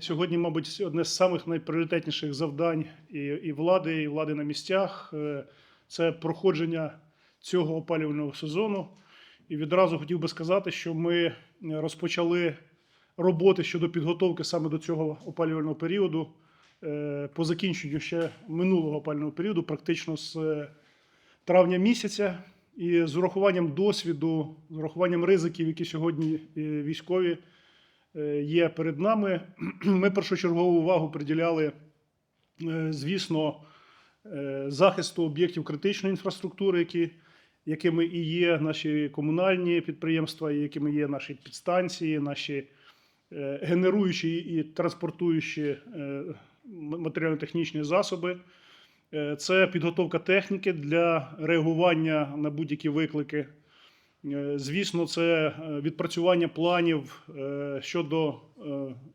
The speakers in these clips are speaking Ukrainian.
Сьогодні, мабуть, одне з самих найпріоритетніших завдань і, і влади, і влади на місцях е, це проходження цього опалювального сезону. І відразу хотів би сказати, що ми розпочали роботи щодо підготовки саме до цього опалювального періоду е, по закінченню ще минулого опалювального періоду, практично з е, травня місяця. І з урахуванням досвіду, з урахуванням ризиків, які сьогодні військові є перед нами, ми першочергову увагу приділяли, е, звісно, е, захисту об'єктів критичної інфраструктури, які, якими і є наші комунальні підприємства, якими є наші підстанції, наші е, генеруючі і транспортуючі е, матеріально-технічні засоби. Е, Це підготовка техніки для реагування на будь-які виклики. Е, Звісно, це е, відпрацювання планів е, щодо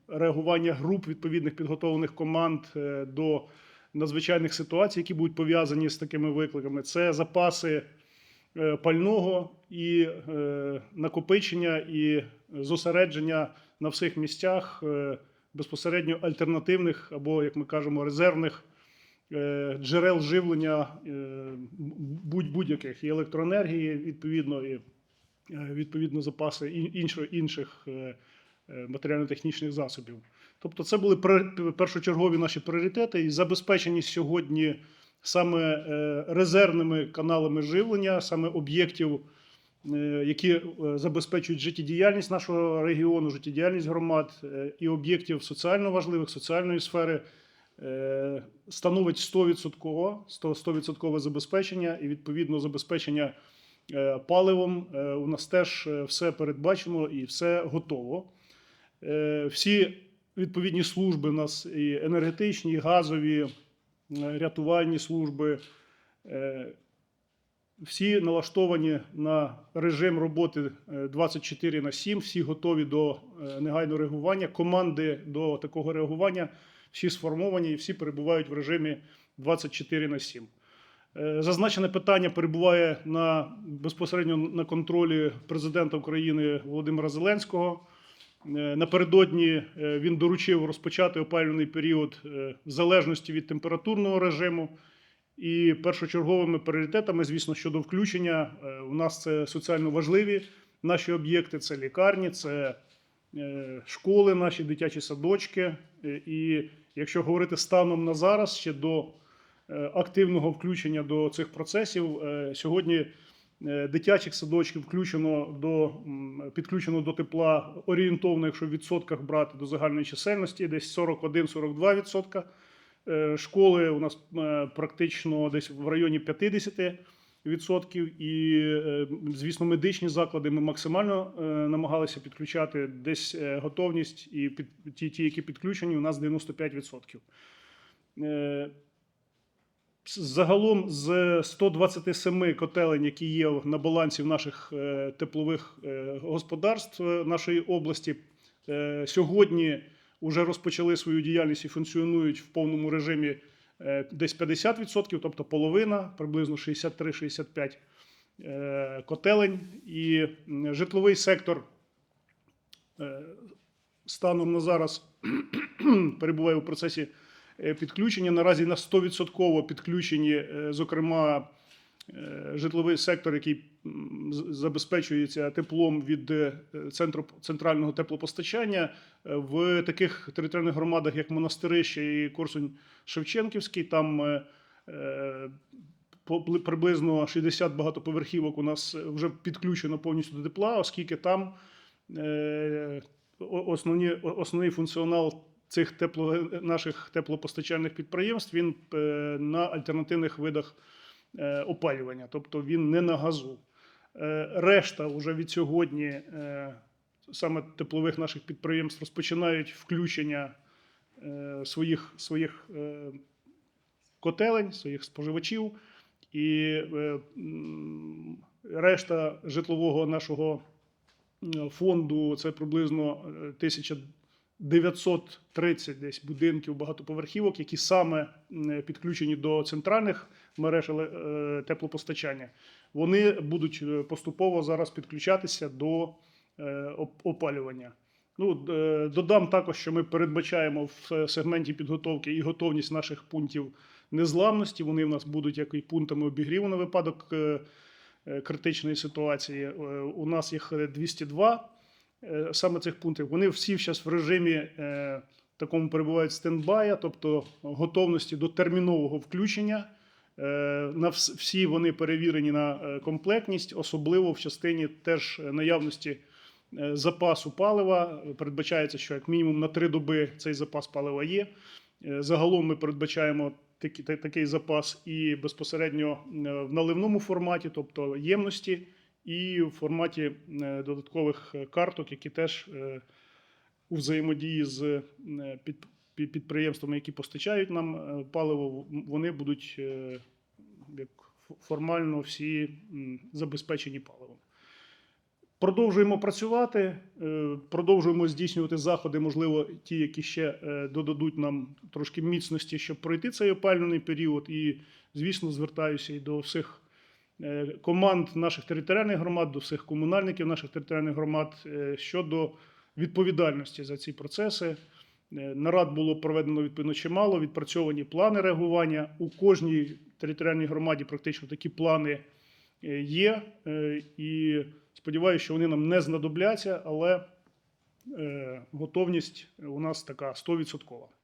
реагування груп відповідних підготовлених команд до надзвичайних ситуацій, які будуть пов'язані з такими викликами. Це запаси пального і накопичення і зосередження на всіх місцях безпосередньо альтернативних або, як ми кажемо, резервних джерел живлення е, будь- будь-яких і електроенергії, відповідно, і відповідно запаси і- інших е, е, матеріально-технічних засобів. Тобто, це були першочергові наші пріоритети і забезпечені сьогодні саме е, резервними каналами живлення, саме об'єктів, е, які е, забезпечують життєдіяльність нашого регіону, життєдіяльність громад е, і об'єктів соціально важливих, соціальної сфери е, становить 100%, 100% забезпечення і відповідно забезпечення е, паливом. е, У нас теж е, все передбачено і все готово. Е, Всі відповідні служби у нас і енергетичні, і газові, е, рятувальні служби. е, Всі налаштовані на режим роботи е, 24 на 7, всі готові до е, негайного реагування. Команди до такого реагування всі сформовані і всі перебувають в режимі 24 на 7. Е, Зазначене питання перебуває на безпосередньо на контролі президента України Володимира Зеленського. Е, Напередодні е, він доручив розпочати опалювальний період в залежності від температурного режиму. І першочерговими пріоритетами, звісно, щодо включення, у нас це соціально важливі наші об'єкти, це лікарні, це школи, наші дитячі садочки. І якщо говорити станом на зараз, ще до активного включення до цих процесів, е, сьогодні е, дитячих садочків включено до підключено до тепла орієнтовно, якщо в відсотках брати до загальної чисельності, десь 41-42 відсотка. Е, Школи у нас е, практично десь в районі 50 відсотків. І, е, звісно, медичні заклади ми максимально е, намагалися підключати. Десь е, готовність і під, ті, які підключені, у нас 95 відсотків. Е, Загалом з 127 котелень, які є на балансі в наших е, теплових е, господарств е, нашої області, сьогодні вже розпочали свою діяльність і функціонують в повному режимі десь 50%, тобто половина, приблизно 63-65 е, котелень. І житловий сектор станом на зараз перебуває у процесі е, підключення. Наразі на 100% підключені, е, зокрема, е, житловий сектор, який забезпечується теплом від центру центрального теплопостачання в таких територіальних громадах, як Монастирище і Корсунь Шевченківський. Там приблизно 60 багатоповерхівок у нас вже підключено повністю до тепла, оскільки там основні, основний функціонал цих тепло, наших теплопостачальних підприємств він е, на альтернативних видах е, опалювання, тобто він не на газу. Е, Решта вже від сьогодні саме теплових наших підприємств розпочинають включення своїх, своїх котелень, своїх споживачів, і решта житлового нашого фонду це приблизно е, 1930 десь будинків багатоповерхівок, які саме підключені до центральних мереж е, теплопостачання. Вони будуть е, поступово зараз підключатися до е, опалювання. Ну, додам також, що ми передбачаємо в сегменті підготовки і готовність наших пунктів незламності. Вони в нас будуть як і пунктами обігріву на випадок критичної ситуації. У нас їх е, 202 е, саме цих пунктів. Вони всі зараз в режимі е, такому перебувають стендбая, тобто готовності до термінового включення. Е, На всі вони перевірені на е, комплектність, особливо в частині теж наявності е, запасу палива. Передбачається, що як мінімум на три доби цей запас палива є. Е, Загалом ми передбачаємо такий запас і безпосередньо е, в наливному форматі, тобто ємності, і в форматі е, додаткових е, карток, які теж е, у взаємодії з під- під- підприємствами, які постачають нам паливо, вони будуть як формально всі забезпечені паливом. Продовжуємо працювати, продовжуємо здійснювати заходи, можливо, ті, які ще додадуть нам трошки міцності, щоб пройти цей опалювальний період. І, звісно, звертаюся і до всіх команд наших територіальних громад, до всіх комунальників наших територіальних громад е, щодо відповідальності за ці процеси. Е, Нарад було проведено відповідно чимало, відпрацьовані плани реагування. У кожній територіальній громаді практично такі плани е, є. Е, І сподіваюся, що вони нам не знадобляться, але е, готовність у нас така 100%.